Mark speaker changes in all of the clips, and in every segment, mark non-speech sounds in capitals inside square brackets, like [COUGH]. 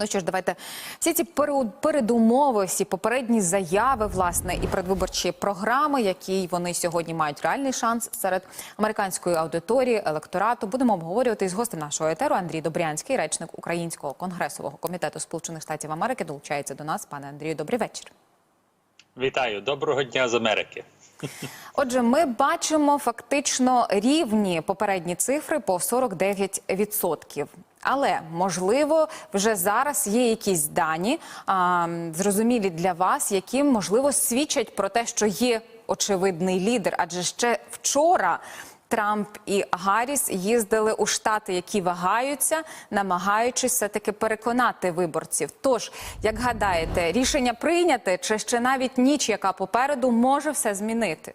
Speaker 1: Ну що ж, давайте всі ці пере- передумови, всі попередні заяви, власне, і предвиборчі програми, які вони сьогодні мають реальний шанс серед американської аудиторії, електорату, будемо обговорювати із гостем нашого етеру Андрій Добрянський, речник Українського конгресового комітету Сполучених Штатів Америки, долучається до нас. Пане Андрію, добрий вечір.
Speaker 2: Вітаю, доброго дня з Америки.
Speaker 1: Отже, ми бачимо фактично рівні попередні цифри по 49%. Але можливо вже зараз є якісь дані а, зрозумілі для вас, які можливо свідчать про те, що є очевидний лідер. Адже ще вчора Трамп і Гарріс їздили у штати, які вагаються, намагаючись все таки переконати виборців. Тож, як гадаєте, рішення прийняте, чи ще навіть ніч, яка попереду, може все змінити?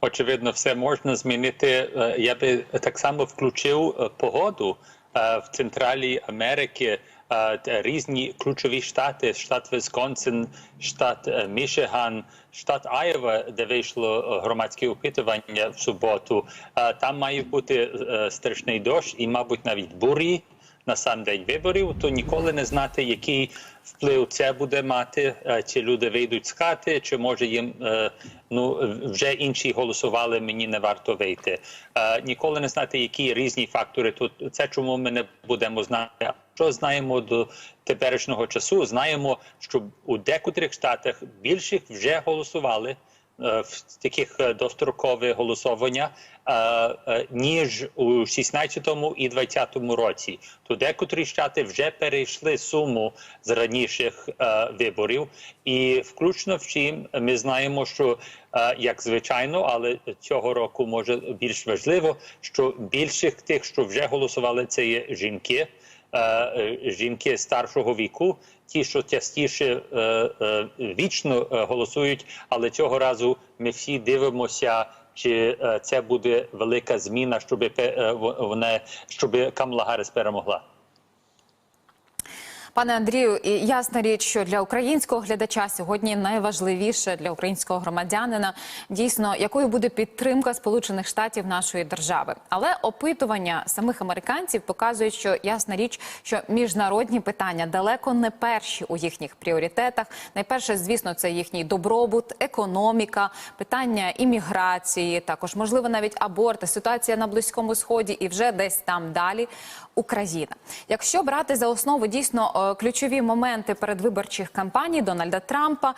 Speaker 2: Очевидно, все можна змінити. Е, Я би так само включив е, погоду е, в централі Америки. Е, Різні ключові штати: штат Висконсин, штат е, Мішиган, штат Айова, де вийшло е, громадське опитування в суботу. Там має бути страшний дощ і, мабуть, навіть бурі. на сам день виборів, то ніколи не знати, який вплив це буде мати, чи люди вийдуть з хати, чи може їм ну вже інші голосували. Мені не варто вийти. Ніколи не знати, які різні фактори тут. Це чому ми не будемо знати. Що знаємо до теперішнього часу? Знаємо, що у декотрих штатах більших вже голосували е, в таких е, дострокове голосування, е, ніж у 16-му і 20-му році. То декотрі штати вже перейшли суму з раніших виборів, і включно вчим ми знаємо, що як звичайно, але цього року може більш важливо, що більших тих, що вже голосували, це є жінки. Е, е, Жінки старшого віку, ті, що частіше е, вічно голосують, але цього разу ми всі дивимося, чи це буде велика зміна, щоб вона щоб Камла Гарріс перемогла.
Speaker 1: Пане Андрію, ясна річ, що для українського глядача сьогодні найважливіше для українського громадянина дійсно якою буде підтримка Сполучених Штатів нашої держави. Але опитування самих американців показують, що ясна річ, що міжнародні питання далеко не перші у їхніх пріоритетах. Найперше, звісно, це їхній добробут, економіка, питання імміграції, також можливо навіть аборти, ситуація на близькому сході і вже десь там далі Україна. Якщо брати за основу дійсно е, ключові моменти передвиборчих кампаній Дональда Трампа, е,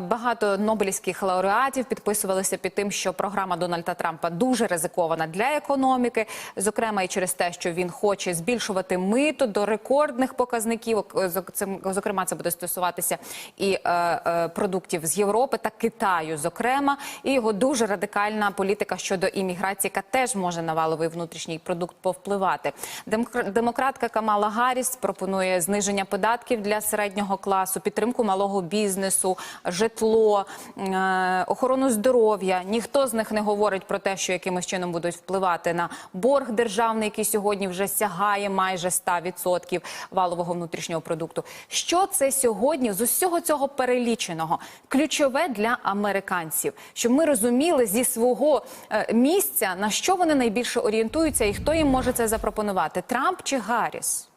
Speaker 1: багато нобелівських лауреатів підписувалися під тим, що програма Дональда Трампа дуже ризикована для економіки, зокрема і через те, що він хоче збільшувати мито до рекордних показників. Цим- Зокрема, це буде стосуватися і е, е, продуктів з Європи та Китаю, зокрема, і його дуже радикальна політика щодо імміграції, яка теж може на валовий внутрішній продукт повпливати. Демокр- Демократка Камала Гарріс пропонує зниження податків для середнього класу, підтримку малого бізнесу, житло, е, охорону здоров'я. Ніхто з них не говорить про те, що якимось чином будуть впливати на борг державний, який сьогодні вже сягає майже 100% валового внутрішнього продукту. Що це сьогодні з усього цього переліченого ключове для американців, щоб ми розуміли зі свого е, місця на що вони найбільше орієнтуються, і хто їм може це запропонувати: Трамп чи Гарріс?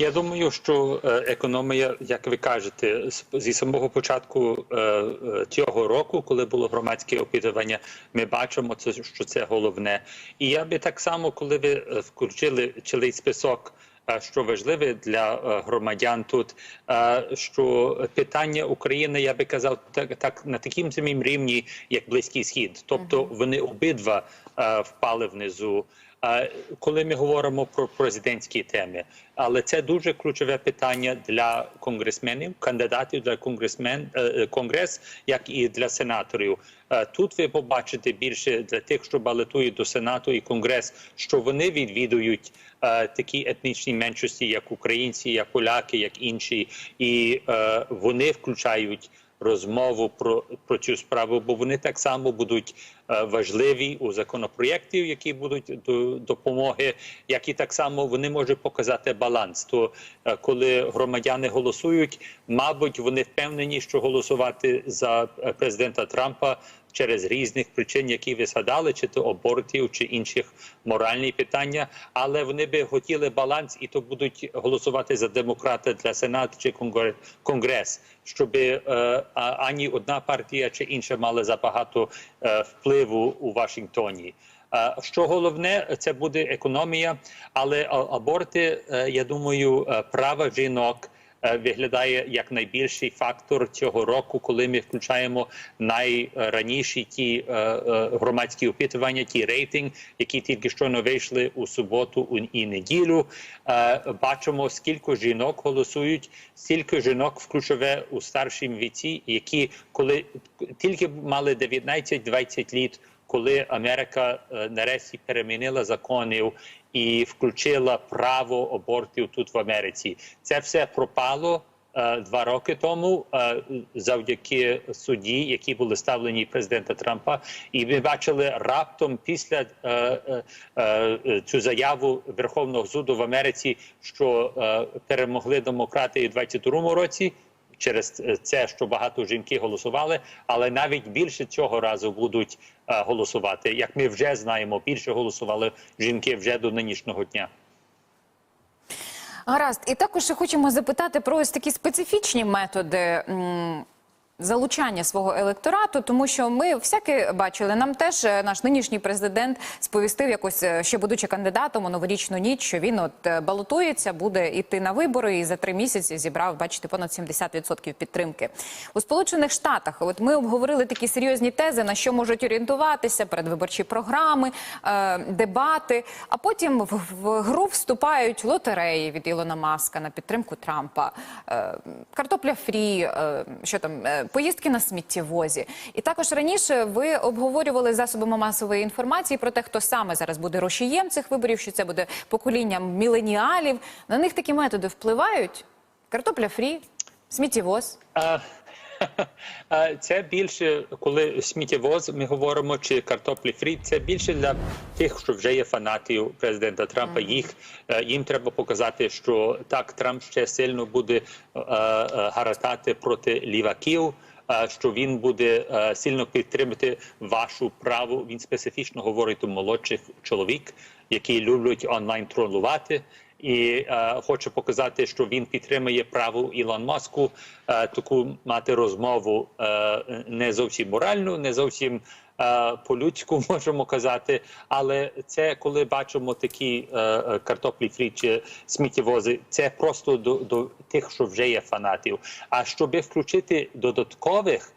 Speaker 2: Я думаю, що е, економія, як ви кажете, зі самого початку е, е, цього року, коли було громадське опитування, ми бачимо що це головне. І я би так само, коли ви включили цілий список. Що важливе для громадян тут, що питання України, я би казав, так, так на таким самим рівні, як Близький Схід, тобто вони обидва впали внизу. Коли ми говоримо про президентські теми. Але це дуже ключове питання для конгресменів, кандидатів для конгресмен е, е, конгрес, як і для сенаторів. Е, Тут ви побачите більше для тих, що балотують до сенату і конгрес, що вони відвідують такі етнічні меншості, як українці, як поляки, як інші, і вони включають розмову про, про цю справу, бо вони так само будуть е, важливі у законопроєктів, які будуть до допомоги, як і так само вони можуть показати баланс. То е, коли громадяни голосують, мабуть, вони впевнені, що голосувати за е, президента Трампа через різних причин, які ви згадали, чи то абортів, чи інших моральних питання. Але вони би хотіли баланс, і то будуть голосувати за демократа для сенату чи конгре- конгрес, щоб е, ані одна партія чи інша мали забагато е, впливу у Вашингтоні. Е, Що головне, це буде економія, але аборти, е, я думаю, е, права жінок виглядає як найбільший фактор цього року, коли ми включаємо найраніші ті е, е, громадські опитування, ті рейтинг, які тільки що не вийшли у суботу і неділю. Е, Бачимо, скільки жінок голосують, стільки жінок в ключове у старшому віці, які коли тільки мали 19-20 літ коли Америка е, нарешті перемінила законів і включила право абортів тут в Америці. Це все пропало е, два роки тому е, завдяки суді, які були ставлені президента Трампа. І ми бачили раптом після е, е, е, цю заяву Верховного суду в Америці, що е, перемогли демократи у 22-му році через це, що багато жінки голосували, але навіть більше цього разу будуть е, голосувати. Як ми вже знаємо, більше голосували жінки вже до нинішнього дня.
Speaker 1: Гаразд, і також хочемо запитати про ось такі специфічні методи. Залучання свого електорату, тому що ми всяке бачили. Нам теж е, наш нинішній президент сповістив якось, е, ще будучи кандидатом у новорічну ніч, що він от е, балотується, буде йти на вибори, і за три місяці зібрав, бачите, понад 70% підтримки у Сполучених Штатах. От ми обговорили такі серйозні тези, на що можуть орієнтуватися передвиборчі програми, е, дебати. А потім в, в гру вступають лотереї від Ілона Маска на підтримку Трампа, е, картопля фрі, е, що там. е, Поїздки на сміттєвозі, і також раніше ви обговорювали засобами масової інформації про те, хто саме зараз буде рушієм цих виборів, що це буде покоління міленіалів. На них такі методи впливають. Картопля фрі, сміттєвоз.
Speaker 2: А, а, Це більше, коли сміттєвоз ми говоримо, чи картоплі фрі, це більше для тих, що вже є фанатів президента Трампа. Їх е, їм треба показати, що так Трамп ще сильно буде е, е, гаратати проти ліваків. Що він буде сильно підтримати вашу праву. Він специфічно говорить до молодших чоловік, які люблять онлайн тролувати і е, хоче показати, що він підтримує право Ілон Маску е, таку мати розмову е, не зовсім моральну, не зовсім по-людську [LAUGHS] можемо казати. Але це коли бачимо такі е, картоплі фрі чи сміттєвози, це просто до, до тих, що вже є фанатів. А щоб включити додаткових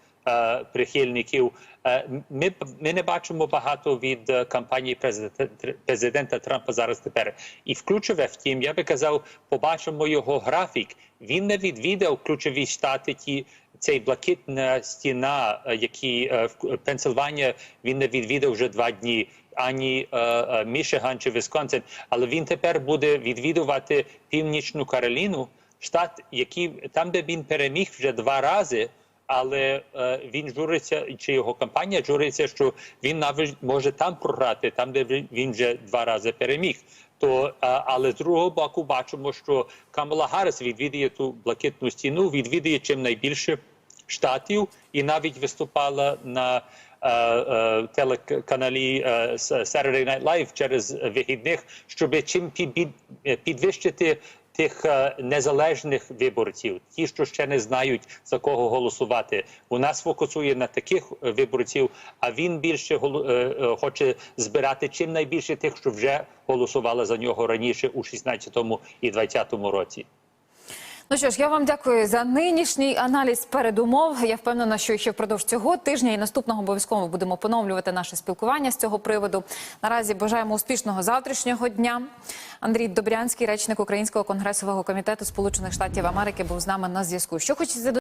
Speaker 2: прихильників. Е, Ми, ми не бачимо багато від е, кампанії президента, президента Трампа зараз тепер. І ключове, втім, я би казав, побачимо його графік. Він не відвідав ключові штати, ті цей блакитна стіна, е, які е, в Пенсильванія він не відвідав вже два дні. Ані е, е, Мішиган чи Вісконсин, але він тепер буде відвідувати північну Кароліну, штат, який там, де він переміг вже два рази але е, він журиться, чи його компанія журиться, що він навіть може там програти, там де він- вже два рази переміг. То е, але з другого боку бачимо, що Камала Гарріс відвідує ту блакитну стіну, відвідує чим найбільше штатів, і навіть виступала на е, телеканалі Saturday Night Live через вихідних, щоб чим під- під- підвищити тих е, незалежних виборців, ті, що ще не знають за кого голосувати. Нас фокусує на таких е, виборців, а він більше е, хоче збирати чим найбільше тих, що вже голосували за нього раніше у 16-му і 20-му році.
Speaker 1: Ну що ж, я вам дякую за нинішній аналіз передумов. Я впевнена, що ще впродовж цього тижня і наступного обов'язково будемо поновлювати наше спілкування з цього приводу. Наразі бажаємо успішного завтрашнього дня. Андрій Добрянський, речник Українського конгресового комітету Сполучених Штатів Америки, був з нами на зв'язку. Що хочеться